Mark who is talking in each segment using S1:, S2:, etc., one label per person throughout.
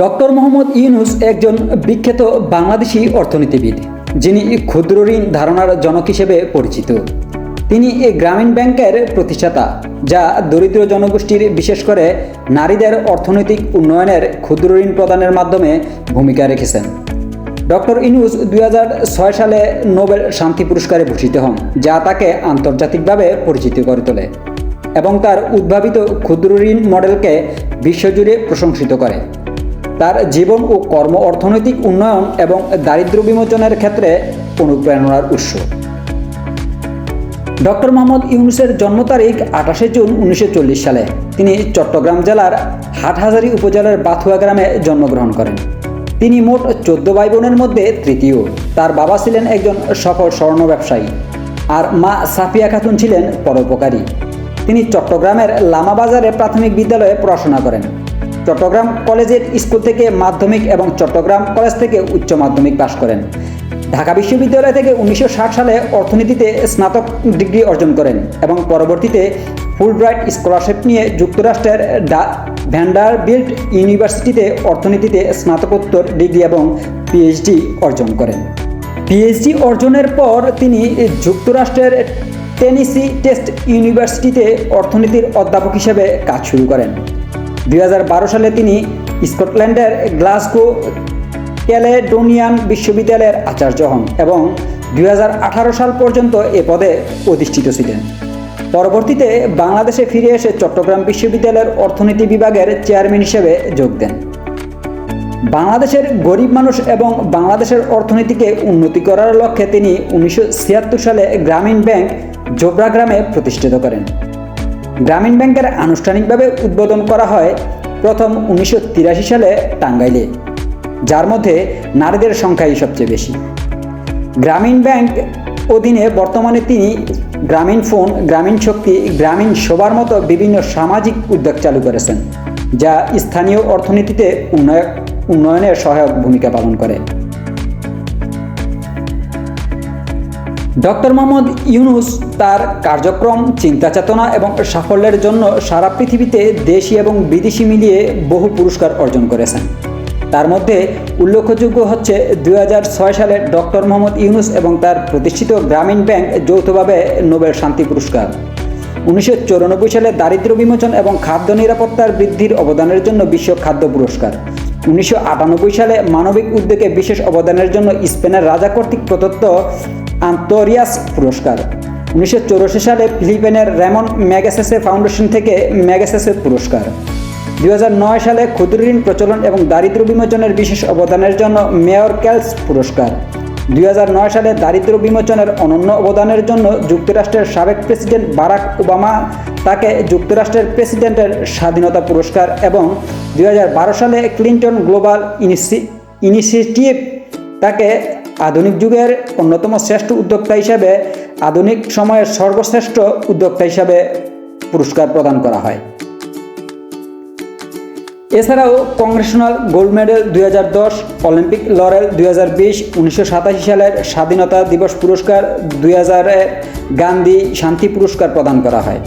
S1: Doctor Mohammad Yunus একজন বিখ্যাত বাংলাদেশি অর্থনীতিবিদ, যিনি ক্ষুদ্র ঋণ ধারণার জনক হিসেবে পরিচিত। তিনি এই গ্রামীণ ব্যাংকের প্রতিষ্ঠাতা, যা দরিদ্র জনগোষ্ঠীর, বিশেষ করে নারীদের অর্থনৈতিক উন্নয়নের ক্ষুদ্র ঋণ প্রদানের মাধ্যমে ভূমিকা রেখেছেন। ডক্টর ইনুস দু হাজার ছয় সালে নোবেল শান্তি পুরস্কারে ভূষিত হন, যা তাকে আন্তর্জাতিকভাবে পরিচিত করে তোলে এবং তার উদ্ভাবিত ক্ষুদ্র ঋণ মডেলকে বিশ্বজুড়ে প্রশংসিত করে। তার জীবন ও কর্ম অর্থনৈতিক উন্নয়ন এবং দারিদ্র বিমোচনের ক্ষেত্রে অনুপ্রেরণার উৎস। ডক্টর মোহাম্মদ ইউনুসের জন্ম তারিখ আঠাশে জুন উনিশশো সালে। তিনি চট্টগ্রাম জেলার হাটহাজারী উপজেলার বাথুয়া গ্রামে জন্মগ্রহণ করেন। তিনি মোট চোদ্দ ভাই বোনের মধ্যে তৃতীয়। তার বাবা ছিলেন একজন সফল স্বর্ণ ব্যবসায়ী আর মা সাফিয়া খাতুন ছিলেন পরোপকারী। তিনি চট্টগ্রামের লামাবাজারে প্রাথমিক বিদ্যালয়ে পড়াশোনা করেন। চট্টগ্রাম কলেজের স্কুল থেকে মাধ্যমিক এবং চট্টগ্রাম কলেজ থেকে উচ্চ মাধ্যমিক পাশ করেন। ঢাকা বিশ্ববিদ্যালয় থেকে উনিশশো ষাট সালে অর্থনীতিতে স্নাতক ডিগ্রি অর্জন করেন এবং পরবর্তীতে ফুলব্রাইট স্কলারশিপ নিয়ে যুক্তরাষ্ট্রের ডা ভ্যান্ডারবিল্ট ইউনিভার্সিটিতে অর্থনীতিতে স্নাতকোত্তর ডিগ্রি এবং পিএইচডি অর্জন করেন। পিএইচডি অর্জনের পর তিনি যুক্তরাষ্ট্রের টেনিসি টেস্ট ইউনিভার্সিটিতে অর্থনীতির অধ্যাপক হিসেবে কাজ শুরু করেন। দুই হাজার বারো সালে তিনি স্কটল্যান্ডের গ্লাসগো ক্যালেডোনিয়ান বিশ্ববিদ্যালয়ের আচার্য হন এবং দুই হাজার আঠারো সাল পর্যন্ত এ পদে অধিষ্ঠিত ছিলেন। পরবর্তীতে বাংলাদেশে ফিরে এসে চট্টগ্রাম বিশ্ববিদ্যালয়ের অর্থনীতি বিভাগের চেয়ারম্যান হিসেবে যোগ দেন। বাংলাদেশের গরিব মানুষ এবং বাংলাদেশের অর্থনীতিকে উন্নতি করার লক্ষ্যে তিনি উনিশশো ছিয়াত্তর সালে গ্রামীণ ব্যাংক জোবরা গ্রামে প্রতিষ্ঠিত করেন। গ্রামীণ ব্যাংকের আনুষ্ঠানিকভাবে উদ্বোধন করা হয় প্রথম উনিশশো তিরাশি সালে টাঙ্গাইলে, যার মধ্যে নারীদের সংখ্যাই সবচেয়ে বেশি। গ্রামীণ ব্যাংক অধীনে বর্তমানে তিনি গ্রামীণ ফোন, গ্রামীণ শক্তি, গ্রামীণ সবার মতো বিভিন্ন সামাজিক উদ্যোগ চালু করেছেন, যা স্থানীয় অর্থনীতিতে উন্নয়ন উন্নয়নের সহায়ক ভূমিকা পালন করে। ডক্টর মোহাম্মদ ইউনুস তার কার্যক্রম, চিন্তা চেতনা এবং সাফল্যের জন্য সারা পৃথিবীতে দেশি এবং বিদেশি মিলিয়ে বহু পুরস্কার অর্জন করেছেন। তার মধ্যে উল্লেখযোগ্য হচ্ছে দু হাজার ছয় সালে ডক্টর মোহাম্মদ ইউনুস এবং তার প্রতিষ্ঠিত গ্রামীণ ব্যাংক যৌথভাবে নোবেল শান্তি পুরস্কার। উনিশশো চুরানব্বই সালে দারিদ্র বিমোচন এবং খাদ্য নিরাপত্তার বৃদ্ধির অবদানের জন্য বিশ্ব খাদ্য পুরস্কার। উনিশশো আটানব্বই সালে মানবিক উদ্যোগে বিশেষ অবদানের জন্য স্পেনের রাজা কর্তৃক প্রদত্ত আন্তরিয়াস পুরস্কার। উনিশশো সালে ফিলিপিনের রেমন ম্যাগাসেসে ফাউন্ডেশন থেকে ম্যাগাসেসে পুরস্কার। দুই হাজার নয় সালে ক্ষুদ্র ঋণ প্রচলন এবং দারিদ্র বিমোচনের বিশেষ অবদানের জন্য মেয়র ক্যালস পুরস্কার। দুই হাজার নয় সালে দারিদ্র বিমোচনের অনন্য অবদানের জন্য যুক্তরাষ্ট্রের সাবেক প্রেসিডেন্ট বারাক ওবামা তাকে যুক্তরাষ্ট্রের প্রেসিডেন্টের স্বাধীনতা পুরস্কার এবং দু হাজার বারো সালে ক্লিন্টন গ্লোবাল ইনিশিয়েটিভ তাকে আধুনিক যুগের অন্যতম শ্রেষ্ঠ উদ্যোক্তা হিসাবে আধুনিক সময়ের সর্বশ্রেষ্ঠ উদ্যোক্তা হিসাবে পুরস্কার প্রদান করা হয়। এছাড়াও কংগ্রেশনাল গোল্ড মেডেল দুই হাজার দশ, অলিম্পিক লরেল দুই হাজার সালের স্বাধীনতা দিবস পুরস্কার দুই গান্ধী শান্তি পুরস্কার প্রদান করা হয়।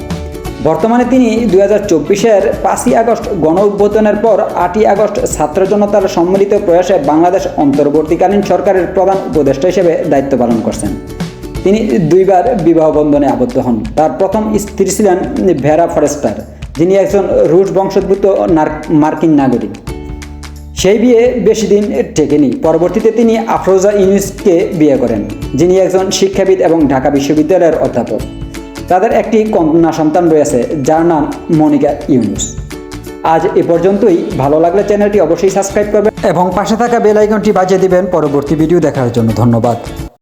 S1: বর্তমানে তিনি দুই হাজার চব্বিশের পাঁচই আগস্ট গণ উদ্বোধনের পর আটই আগস্ট ছাত্র জনতার সম্মিলিত প্রয়াসে বাংলাদেশ অন্তর্বর্তীকালীন সরকারের প্রধান উপদেষ্টা হিসেবে দায়িত্ব পালন করছেন। তিনি দুইবার বিবাহ বন্ধনে আবদ্ধ হন। তার প্রথম স্ত্রী ছিলেন ভেরা ফরেস্টার, যিনি একজন রুশ বংশোদ্ভূত মার্কিন নাগরিক। সেই বিয়ে বেশি দিন টেকেনি। পরবর্তীতে তিনি আফরোজা ইউনুসকে বিয়ে করেন, যিনি একজন শিক্ষাবিদ এবং ঢাকা বিশ্ববিদ্যালয়ের অধ্যাপক। তাদের একটি কন্যা সন্তান রয়েছে, যার নাম মনিকা ইউনুস। আজ এ পর্যন্তই। ভালো লাগলে চ্যানেলটি অবশ্যই সাবস্ক্রাইব করবেন এবং পাশে থাকা বেল আইকনটি বাজিয়ে দিবেন। পরবর্তী ভিডিও দেখার জন্য ধন্যবাদ।